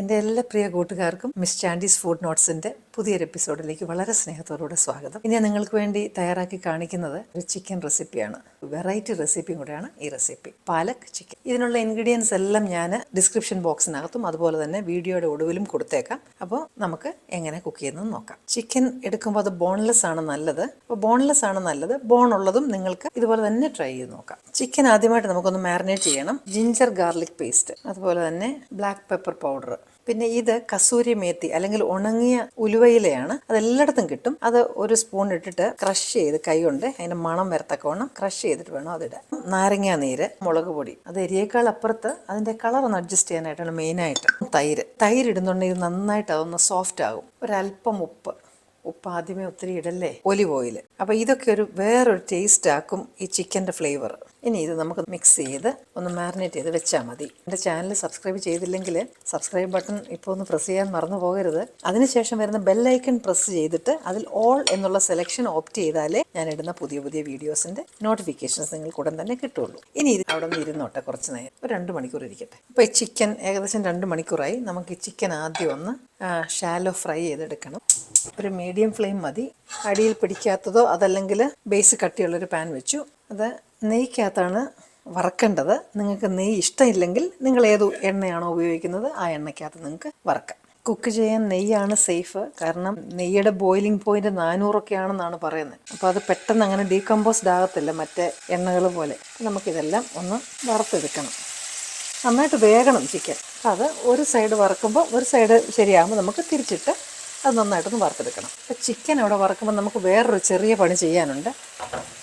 എന്റെ എല്ലാ പ്രിയ കൂട്ടുകാർക്കും മിസ് ചാൻഡീസ് ഫുഡ് നോട്ട്സിന്റെ പുതിയൊരു എപ്പിസോഡിലേക്ക് വളരെ സ്നേഹത്തോടുകൂടെ സ്വാഗതം. ഇനി നിങ്ങൾക്ക് വേണ്ടി തയ്യാറാക്കി കാണിക്കുന്നത് ഒരു ചിക്കൻ റെസിപ്പിയാണ്. വെറൈറ്റി റെസിപ്പിയും കൂടെയാണ് ഈ റെസിപ്പി. പാലക് ചിക്കൻ. ഇതിനുള്ള ഇൻഗ്രീഡിയൻസ് എല്ലാം ഞാൻ ഡിസ്ക്രിപ്ഷൻ ബോക്സിനകത്തും അതുപോലെ തന്നെ വീഡിയോയുടെ ഒടുവിലും കൊടുത്തേക്കാം. അപ്പോൾ നമുക്ക് എങ്ങനെ കുക്ക് ചെയ്യുന്നത് നോക്കാം. ചിക്കൻ എടുക്കുമ്പോൾ അത് ബോൺലെസ് ആണ് നല്ലത്. അപ്പോൾ ബോൺലെസ് ആണ് നല്ലത്. ബോൺ ഉള്ളതും നിങ്ങൾക്ക് ഇതുപോലെ തന്നെ ട്രൈ ചെയ്ത് നോക്കാം. ചിക്കൻ ആദ്യമായിട്ട് നമുക്കൊന്ന് മാരിനേറ്റ് ചെയ്യണം. Ginger garlic paste. അതുപോലെ തന്നെ ബ്ലാക്ക് പെപ്പർ പൗഡർ. പിന്നെ ഇത് കസൂരി മേത്തി അല്ലെങ്കിൽ ഉണങ്ങിയ ഉലുവയിലയാണ്. അതെല്ലായിടത്തും കിട്ടും. അത് ഒരു സ്പൂൺ ഇട്ടിട്ട് ക്രഷ് ചെയ്ത് കൈകൊണ്ട് കൊണ്ട് അതിന്റെ മണം വരത്തക്കവണ്ണം ക്രഷ് ചെയ്തിട്ട് വേണം അതിടാൻ. നാരങ്ങാ നീര് മുളക് പൊടി. അത് എരിയേക്കാൾ അപ്പുറത്ത് അതിന്റെ കളർ ഒന്ന് അഡ്ജസ്റ്റ് ചെയ്യാനായിട്ടാണ് മെയിനായിട്ട് തൈര്. തൈര് ഇടുന്നുണ്ടെങ്കിൽ നന്നായിട്ട് അതൊന്ന് സോഫ്റ്റ് ആകും. ഒരല്പം ഉപ്പ്. ഉപ്പ് ആദ്യമേ ഒത്തിരി ഇടല്ലേ? ഒലിവ് ഓയിൽ അപ്പോൾ ഇതൊക്കെ ഒരു വേറൊരു ടേസ്റ്റ് ആക്കും ഈ ചിക്കന്റെ ഫ്ലേവർ ഇനി ഇത് നമുക്ക് മിക്സ് ചെയ്ത് ഒന്ന് മാരിനേറ്റ് ചെയ്ത് വെച്ചാൽ മതി. എന്റെ ചാനൽ സബ്സ്ക്രൈബ് ചെയ്തില്ലെങ്കിൽ സബ്സ്ക്രൈബ് ബട്ടൺ ഇപ്പോൾ ഒന്ന് പ്രസ് ചെയ്യാൻ മറന്നു പോകരുത്. അതിനുശേഷം വരുന്ന ബെല്ലൈക്കൺ പ്രസ് ചെയ്തിട്ട് അതിൽ ഓൾ എന്നുള്ള സെലക്ഷൻ ഓപ്റ്റ് ചെയ്താലേ ഞാൻ ഇടുന്ന പുതിയ പുതിയ വീഡിയോസിന്റെ നോട്ടിഫിക്കേഷൻസ് നിങ്ങൾക്ക് ഉടൻ തന്നെ കിട്ടുള്ളൂ. ഇനി ഇത് അവിടെ നിന്ന് ഇരുന്നോട്ടെ കുറച്ച് നേരം. ഒരു രണ്ട് മണിക്കൂർ ഇരിക്കട്ടെ. അപ്പോൾ ഈ ചിക്കൻ ഏകദേശം രണ്ട് മണിക്കൂറായി. നമുക്ക് ഈ ചിക്കൻ ആദ്യം ഒന്ന് ഷാലോ ഫ്രൈ ചെയ്തെടുക്കണം. ഒരു മീഡിയം ഫ്ലെയിം മതി. അടിയിൽ പിടിക്കാത്തതോ അതല്ലെങ്കിൽ ബേസ് കട്ടിയുള്ളൊരു പാൻ വെച്ചു. അത് നെയ്ക്കകത്താണ് വറക്കേണ്ടത്. നിങ്ങൾക്ക് നെയ്യ് ഇഷ്ടമില്ലെങ്കിൽ നിങ്ങൾ ഏത് എണ്ണയാണോ ഉപയോഗിക്കുന്നത് ആ എണ്ണയ്ക്കകത്ത് നിങ്ങൾക്ക് വറക്കാം. കുക്ക് ചെയ്യാൻ നെയ്യാണ് സേഫ്. കാരണം നെയ്യുടെ ബോയിലിംഗ് പോയിന്റ് നാനൂറൊക്കെ ആണെന്നാണ് പറയുന്നത്. അപ്പോൾ അത് പെട്ടെന്ന് അങ്ങനെ ഡീകമ്പോസ്ഡ് ആകത്തില്ല മറ്റേ എണ്ണകൾ പോലെ. നമുക്കിതെല്ലാം ഒന്ന് വറുത്തെടുക്കണം. നന്നായിട്ട് വേഗണം ചിക്കൻ. അത് ഒരു സൈഡ് വറക്കുമ്പോൾ ഒരു സൈഡ് ശരിയാകുമ്പോൾ നമുക്ക് തിരിച്ചിട്ട് അത് നന്നായിട്ടൊന്ന് വറുത്തെടുക്കണം. അപ്പോൾ ചിക്കൻ അവിടെ വറുക്കുമ്പോൾ നമുക്ക് വേറൊരു ചെറിയ പണി ചെയ്യാനുണ്ട്.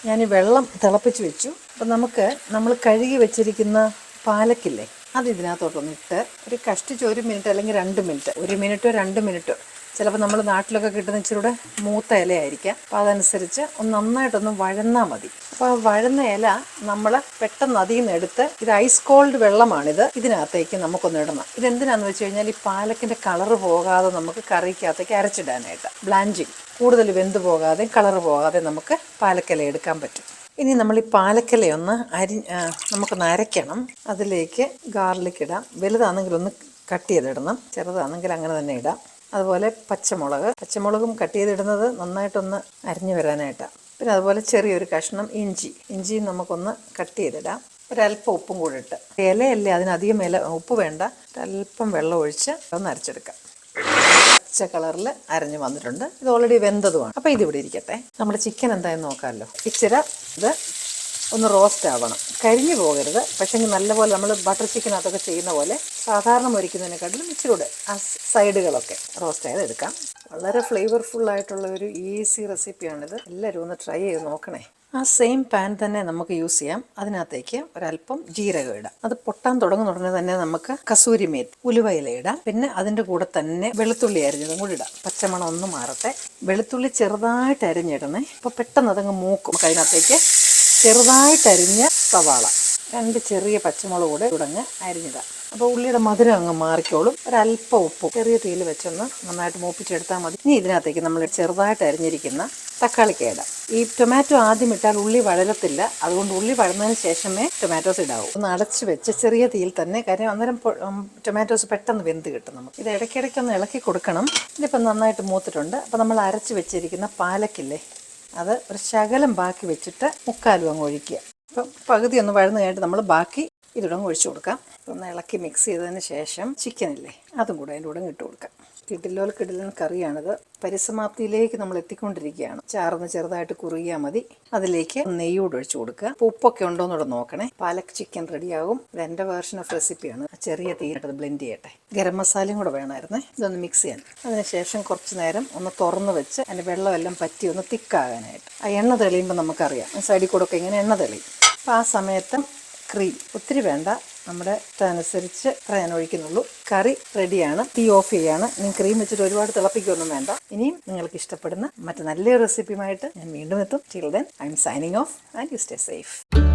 ഞാൻ ഈ വെള്ളം തിളപ്പിച്ച് വെച്ചു. അപ്പോൾ നമുക്ക് നമ്മൾ കഴുകി വെച്ചിരിക്കുന്ന പാലക്കില്ലേ അത് ഇതിനകത്തോട്ടൊന്ന് ഇട്ട് ഒരു കഷ്ടിച്ച് ഒരു മിനിറ്റ് അല്ലെങ്കിൽ രണ്ട് മിനിറ്റ് ഒരു മിനിറ്റോ രണ്ട് മിനിറ്റോ ചിലപ്പോൾ നമ്മൾ നാട്ടിലൊക്കെ കിട്ടുന്ന ഇച്ചിരി കൂടെ മൂത്ത ഇലയായിരിക്കാം. അപ്പോൾ അതനുസരിച്ച് ഒന്ന് നന്നായിട്ടൊന്ന് വഴന്നാൽ മതി. അപ്പോൾ ആ വഴുന്ന ഇല നമ്മൾ പെട്ടെന്ന് അതിൽ നിന്ന് എടുത്ത് ഇത് ഐസ് കോൾഡ് വെള്ളമാണിത്. ഇതിനകത്തേക്ക് നമുക്കൊന്ന് ഇടണം. ഇതെന്തിനാന്ന് വെച്ച് കഴിഞ്ഞാൽ ഈ പാലക്കിന്റെ കളറ് പോകാതെ നമുക്ക് കറിക്കകത്തേക്ക് അരച്ചിടാനായിട്ട്. ബ്ലാഞ്ചിങ് കൂടുതൽ വെന്ത് പോകാതെ കളറ് പോകാതെ നമുക്ക് പാലക്കില എടുക്കാൻ പറ്റും. ഇനി നമ്മൾ ഈ പാലക്കലയൊന്ന് അരി നമുക്ക് നമുക്കൊന്ന് അരയ്ക്കണം. അതിലേക്ക് ഗാർലിക് ഇടാം. വലുതാണെങ്കിൽ ഒന്ന് കട്ട് ചെയ്തിടണം. ചെറുതാണെങ്കിൽ അങ്ങനെ തന്നെ ഇടാം. അതുപോലെ പച്ചമുളക്. പച്ചമുളകും കട്ട് ചെയ്തിടുന്നത് നന്നായിട്ടൊന്ന് അരിഞ്ഞു വരാനായിട്ടാണ് പിന്നെ അതുപോലെ ചെറിയൊരു കഷ്ണം ഇഞ്ചി. ഇഞ്ചി നമുക്കൊന്ന് കട്ട് ചെയ്തിടാം. ഒരല്പം ഉപ്പും കൂടി ഇട്ട്. ഇലയല്ലേ അതിനധികം ഇല ഉപ്പ് വേണ്ട. ഒരല്പം വെള്ളം ഒഴിച്ച് ഒന്ന് അരച്ചെടുക്കാം. പച്ച കളറിൽ അരഞ്ഞു വന്നിട്ടുണ്ട്. ഇത് ഓൾറെഡി വെന്തതുമാണ്. അപ്പോൾ ഇതിവിടെ ഇരിക്കട്ടെ. നമ്മുടെ ചിക്കൻ എന്തായാലും നോക്കാമല്ലോ. ഇച്ചിരി ഇത് ഒന്ന് റോസ്റ്റ് ആവണം. കരിഞ്ഞു പോകരുത്. പക്ഷേ നല്ലപോലെ നമ്മൾ ബട്ടർ ചിക്കനകത്തൊക്കെ ചെയ്യുന്ന പോലെ സാധാരണ മുരിക്കുന്നതിനെക്കാട്ടിലും ഇച്ചിരി കൂടെ ആ സൈഡുകളൊക്കെ റോസ്റ്റ് ചെയ്ത് എടുക്കാം. വളരെ ഫ്ലേവർഫുൾ ആയിട്ടുള്ള ഒരു ഈസി റെസിപ്പിയാണിത്. എല്ലാവരും ഒന്ന് ട്രൈ ചെയ്ത് നോക്കണേ. ആ സെയിം പാൻ തന്നെ നമുക്ക് യൂസ് ചെയ്യാം. അതിനകത്തേക്ക് ഒരല്പം ജീരകം ഇടാം. അത് പൊട്ടാൻ തുടങ്ങുന്ന ഉടനെ തന്നെ നമുക്ക് കസൂരി മേത്ത് ഉലുവയില ഇടാം. പിന്നെ അതിന്റെ കൂടെ തന്നെ വെളുത്തുള്ളി അരിഞ്ഞതും കൂടി ഇടാം. പച്ചമണം ഒന്ന് മാറട്ടെ. വെളുത്തുള്ളി ചെറുതായിട്ട് അരിഞ്ഞിടണേ. അപ്പോൾ പെട്ടെന്ന് അതങ്ങ് മൂക്കും. നമുക്ക് അതിനകത്തേക്ക് ചെറുതായിട്ട് അരിഞ്ഞ സവാള. രണ്ട് ചെറിയ പച്ചമുളക് കൂടെ തുടങ്ങ് അരിഞ്ഞിടാം അപ്പോൾ ഉള്ളിയുടെ മധുരം അങ്ങ് മാറിക്കോളും. ഒരല്പം ഉപ്പ്. ചെറിയ തീയിൽ വെച്ചൊന്ന് നന്നായിട്ട് മൂപ്പിച്ചെടുത്താൽ മതി. ഇനി ഇതിനകത്തേക്ക് നമ്മൾ ചെറുതായിട്ട് അരിഞ്ഞിരിക്കുന്ന തക്കാളിക്ക ഇടാം ഈ ടൊമാറ്റോ ആദ്യം ഇട്ടാൽ ഉള്ളി വഴലത്തില്ല. അതുകൊണ്ട് ഉള്ളി വഴന്നതിന് ശേഷമേ ടൊമാറ്റോസ് ഇടാവൂ. ഒന്ന് അടച്ച് വെച്ച് ചെറിയ തീയിൽ തന്നെ കാര്യം അന്നേരം ടൊമാറ്റോസ് പെട്ടെന്ന് വെന്ത് കിട്ടും നമുക്ക്. ഇത് ഇടയ്ക്കിടയ്ക്ക് ഒന്ന് ഇളക്കി കൊടുക്കണം. ഇതിപ്പം നന്നായിട്ട് മൂത്തിട്ടുണ്ട്. അപ്പോൾ നമ്മൾ അരച്ച് വെച്ചിരിക്കുന്ന പാലക്കില്ലേ? അത് ഒരു ശകലം ബാക്കി വെച്ചിട്ട് മുക്കാലും അങ്ങ് ഒഴിക്കുക. അപ്പം പകുതി ഒന്ന് വഴന്ന് കഴിഞ്ഞിട്ട് നമ്മൾ ബാക്കി ഇതിലൂടെ ഒഴിച്ചു കൊടുക്കാം. ഒന്ന് ഇളക്കി മിക്സ് ചെയ്തതിന് ശേഷം ചിക്കനില്ലേ അതും കൂടെ അതിന്റെ കൂടെ ഇട്ട് കൊടുക്കാം. കിടിലോൽ കിടിലൻ കറിയാണിത്. പരിസമാപ്തിയിലേക്ക് നമ്മൾ എത്തിക്കൊണ്ടിരിക്കുകയാണ്. ചാർന്ന് ചെറുതായിട്ട് കുറുകിയാൽ മതി. അതിലേക്ക് നെയ്യോട് ഒഴിച്ചു കൊടുക്കുക. ഉപ്പൊക്കെ ഉണ്ടോ എന്നോട് നോക്കണേ. പാലക് ചിക്കൻ റെഡിയാകും. ഇത് വേർഷൻ ഓഫ് റെസിപ്പിയാണ് ചെറിയ തീയിട്ട് ബ്ലെൻഡ് ചെയ്യട്ടെ. ഗരം മസാലയും കൂടെ വേണമായിരുന്നേ. ഇതൊന്ന് മിക്സ് ചെയ്യാൻ. അതിനുശേഷം കുറച്ച് നേരം ഒന്ന് തുറന്ന് വെച്ച് അതിന്റെ വെള്ളമെല്ലാം പറ്റി ഒന്ന് തിക്കാകാനായിട്ട്. ആ എണ്ണ തെളിയുമ്പോൾ നമുക്കറിയാം. സൈഡിൽ കൂടെ ഒക്കെ ഇങ്ങനെ എണ്ണ തെളിയും. അപ്പോൾ ആ സമയത്ത് ക്രീം ഒത്തിരി വേണ്ട. നമ്മുടെ ഇഷ്ടമനുസരിച്ച് ഞാൻ ഒഴിക്കുന്നുള്ളൂ. കറി റെഡിയാണ്. തീ ഓഫ് ചെയ്യാണ്. ഇനി ക്രീം വെച്ചിട്ട് ഒരുപാട് തിളപ്പിക്കൊന്നും വേണ്ട. ഇനിയും നിങ്ങൾക്ക് ഇഷ്ടപ്പെടുന്ന മറ്റു നല്ലൊരു റെസിപ്പിയുമായിട്ട് ഞാൻ വീണ്ടും എത്തും. Till I'm signing off and you stay safe